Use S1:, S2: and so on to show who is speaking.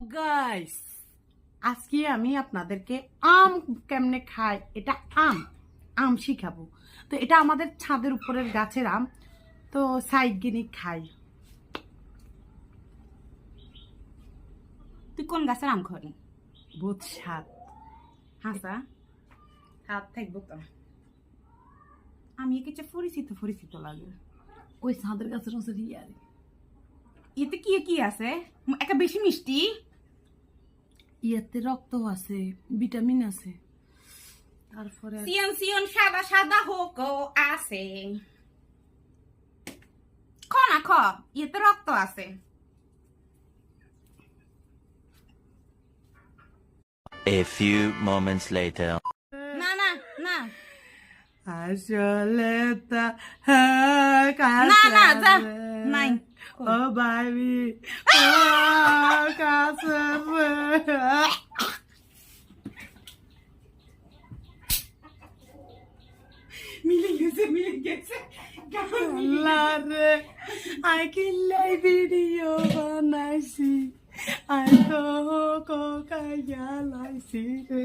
S1: Guys আজকে আমি আপনাদেরকে আম কেমনে খায় এটা আম আম শিখাবো। তো এটা আমাদের ছাদের উপরের গাছের আম তো সাইড গিনি খাই।
S2: তুই কোন গাছের আম খাবি?
S1: বহুত স্বাদ
S2: হাসা
S1: হাত থাকব তো।
S2: আমি কিছু পরিচিত পরিচিত লাগে।
S1: ওই ছাদের গাছের হচ্ছে ইয়ার
S2: এতে কি কি আছে? একটা বেশি মিষ্টি?
S1: ইয়াতে রক্ত আছে ভিটামিন আছে তারপরে
S2: সিয়ন সিয়ন সাদা সাদা হোক আছে খ না খ ইয়েতে রক্ত আছে
S3: A few moments later.
S2: না না না
S1: আসলে তা হ্যাঁ,
S2: না, না, যা। নাই।
S1: ও ভাবি ও কাছে
S2: মিলে গেছে মিলে গেছে।
S1: রে আই কিল্লাই ভিডিও বানাইছি। আই তো কোকাইয়া লাইছি রে